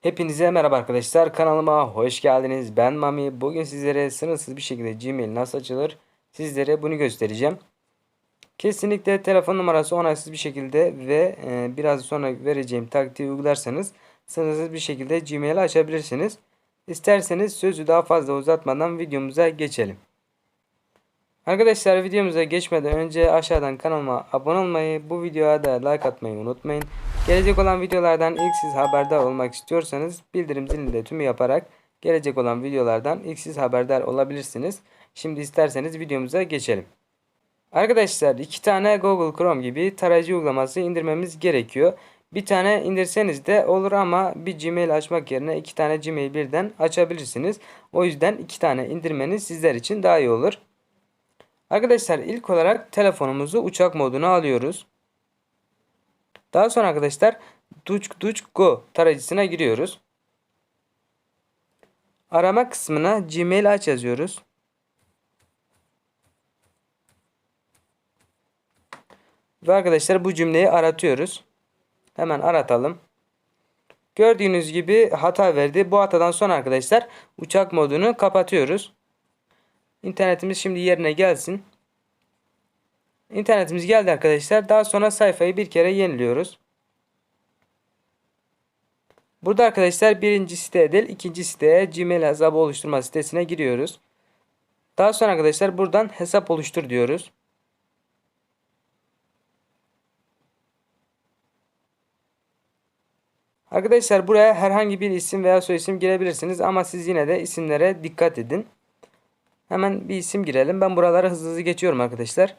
Hepinize merhaba arkadaşlar. Kanalıma hoş geldiniz. Ben Mami. Bugün sizlere sınırsız bir şekilde Gmail nasıl açılır sizlere bunu göstereceğim. Kesinlikle telefon numarası onaysız bir şekilde ve e, biraz sonra vereceğim taktiği uygularsanız sınırsız bir şekilde Gmail açabilirsiniz. İsterseniz sözü daha fazla uzatmadan videomuza geçelim. Arkadaşlar videomuza geçmeden önce aşağıdan kanalıma abone olmayı, bu videoya da like atmayı unutmayın. Gelecek olan videolardan ilk siz haberdar olmak istiyorsanız bildirim zilini de tümü yaparak gelecek olan videolardan ilk siz haberdar olabilirsiniz. Şimdi isterseniz videomuza geçelim. Arkadaşlar iki tane Google Chrome gibi tarayıcı uygulaması indirmemiz gerekiyor. Bir tane indirseniz de olur ama bir Gmail açmak yerine iki tane Gmail birden açabilirsiniz. O yüzden iki tane indirmeniz sizler için daha iyi olur. Arkadaşlar ilk olarak telefonumuzu uçak moduna alıyoruz. Daha sonra arkadaşlar DuckDuckGo tarayıcısına giriyoruz. Arama kısmına Gmail aç yazıyoruz. Ve arkadaşlar bu cümleyi aratıyoruz. Hemen aratalım. Gördüğünüz gibi hata verdi. Bu hatadan sonra arkadaşlar uçak modunu kapatıyoruz. İnternetimiz şimdi yerine gelsin. İnternetimiz geldi arkadaşlar. Daha sonra sayfayı bir kere yeniliyoruz. Burada arkadaşlar birinci siteye değil ikinci siteye Gmail hesabı oluşturma sitesine giriyoruz. Daha sonra arkadaşlar buradan hesap oluştur diyoruz. Arkadaşlar buraya herhangi bir isim veya soyisim girebilirsiniz ama siz yine de isimlere dikkat edin. Hemen bir isim girelim. Ben buraları hızlı hızlı geçiyorum arkadaşlar.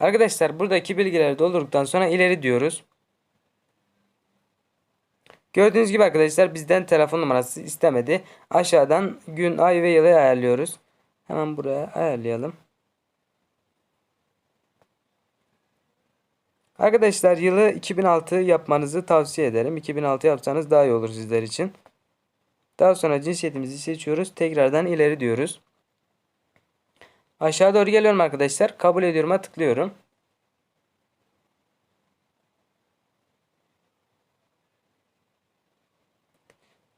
Arkadaşlar buradaki bilgileri doldurduktan sonra ileri diyoruz. Gördüğünüz gibi arkadaşlar bizden telefon numarası istemedi. Aşağıdan gün, ay ve yılı ayarlıyoruz. Hemen buraya ayarlayalım. Arkadaşlar yılı 2006 yapmanızı tavsiye ederim. 2006 yapsanız daha iyi olur sizler için. Daha sonra cinsiyetimizi seçiyoruz. Tekrardan ileri diyoruz. Aşağı doğru geliyorum arkadaşlar. Kabul ediyorum'a tıklıyorum.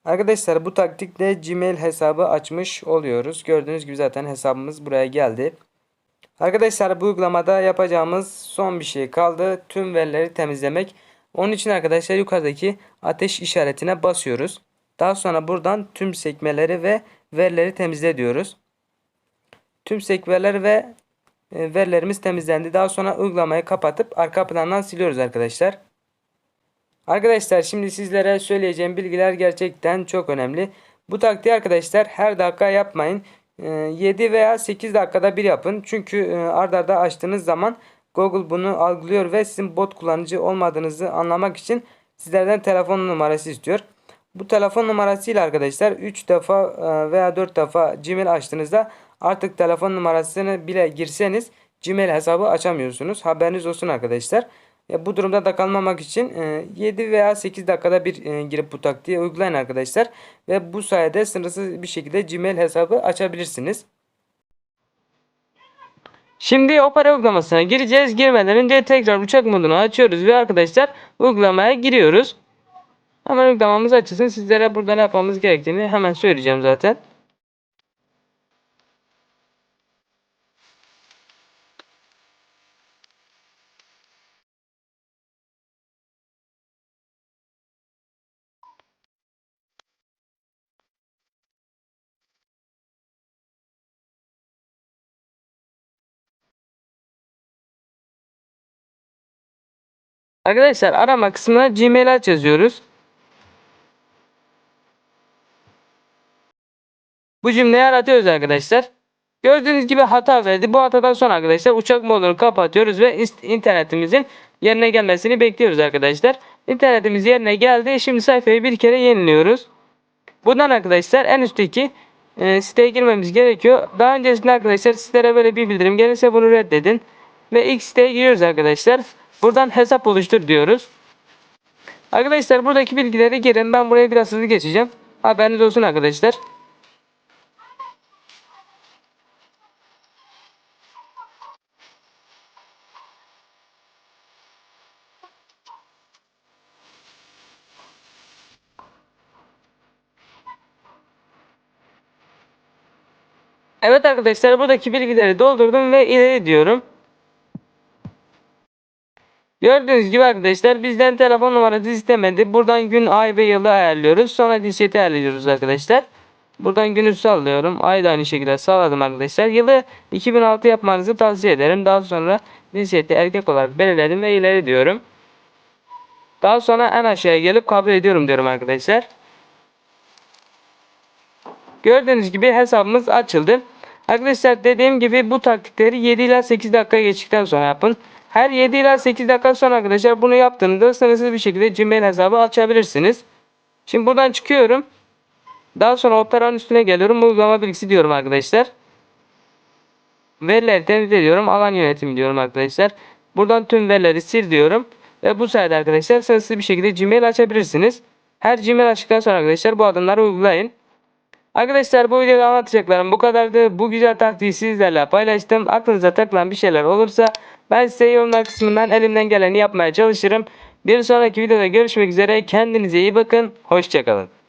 Arkadaşlar bu taktikle Gmail hesabı açmış oluyoruz. Gördüğünüz gibi zaten hesabımız buraya geldi. Arkadaşlar bu uygulamada yapacağımız son bir şey kaldı. Tüm verileri temizlemek. Onun için arkadaşlar yukarıdaki ateş işaretine basıyoruz. Daha sonra buradan tüm sekmeleri ve verileri temizle diyoruz. Tüm sekmeler ve e, verilerimiz temizlendi. Daha sonra uygulamayı kapatıp arka plandan siliyoruz arkadaşlar. Arkadaşlar şimdi sizlere söyleyeceğim bilgiler gerçekten çok önemli. Bu taktiği arkadaşlar her dakika yapmayın. 7 ee, veya 8 dakikada bir yapın. Çünkü e, ard arda açtığınız zaman Google bunu algılıyor ve sizin bot kullanıcı olmadığınızı anlamak için sizlerden telefon numarası istiyor. Bu telefon numarasıyla arkadaşlar 3 defa e, veya 4 defa Gmail açtığınızda artık telefon numarasını bile girseniz Gmail hesabı açamıyorsunuz. Haberiniz olsun arkadaşlar. Bu durumda da kalmamak için 7 e, veya 8 dakikada bir e, girip bu taktiği uygulayın arkadaşlar. Ve bu sayede sınırsız bir şekilde Gmail hesabı açabilirsiniz. Şimdi Opera uygulamasına gireceğiz. Girmeden önce tekrar uçak modunu açıyoruz ve arkadaşlar uygulamaya giriyoruz. Hemen uygulamamız açılsın. Sizlere burada ne yapmamız gerektiğini hemen söyleyeceğim zaten. Arkadaşlar arama kısmına Gmail aç yazıyoruz. Bu cümleyi aratıyoruz arkadaşlar. Gördüğünüz gibi hata verdi. Bu hatadan sonra arkadaşlar uçak modunu kapatıyoruz ve internetimizin yerine gelmesini bekliyoruz arkadaşlar. İnternetimiz yerine geldi. Şimdi sayfayı bir kere yeniliyoruz. Buradan arkadaşlar en üstteki e, siteye girmemiz gerekiyor. Daha öncesinde arkadaşlar sitelere böyle bir bildirim gelirse bunu reddedin. Ve ilk siteye giriyoruz arkadaşlar. Buradan hesap oluştur diyoruz. Arkadaşlar buradaki bilgileri girin. Ben buraya biraz hızlı geçeceğim. Haberiniz olsun arkadaşlar. Evet arkadaşlar buradaki bilgileri doldurdum ve ileri diyorum. Gördüğünüz gibi arkadaşlar bizden telefon numarası istemedi. Buradan gün, ay ve yılı ayarlıyoruz. Sonra cinsiyeti ayarlıyoruz arkadaşlar. Buradan günü sallıyorum. Ay da aynı şekilde sağladım arkadaşlar. Yılı 2006 yapmanızı tavsiye ederim. Daha sonra cinsiyeti erkek olarak belirledim ve ileri diyorum. Daha sonra en aşağıya gelip kabul ediyorum diyorum arkadaşlar. Gördüğünüz gibi hesabımız açıldı. Arkadaşlar dediğim gibi bu taktikleri 7 ila 8 dakika geçtikten sonra yapın. Her 7 ila 8 dakika sonra arkadaşlar bunu yaptığınızda sınırsız bir şekilde Gmail hesabı açabilirsiniz. Şimdi buradan çıkıyorum. Daha sonra operanın üstüne geliyorum. Uygulama bilgisi diyorum arkadaşlar. Verileri temizle diyorum. Alan yönetimi diyorum arkadaşlar. Buradan tüm verileri sil diyorum. Ve bu sayede arkadaşlar sınırsız bir şekilde Gmail açabilirsiniz. Her Gmail açtıktan sonra arkadaşlar bu adımları uygulayın. Arkadaşlar bu videoda anlatacaklarım bu kadardı. Bu güzel taktiği sizlerle paylaştım. Aklınıza takılan bir şeyler olursa ben size yorumlar kısmından elimden geleni yapmaya çalışırım. Bir sonraki videoda görüşmek üzere. Kendinize iyi bakın. Hoşçakalın.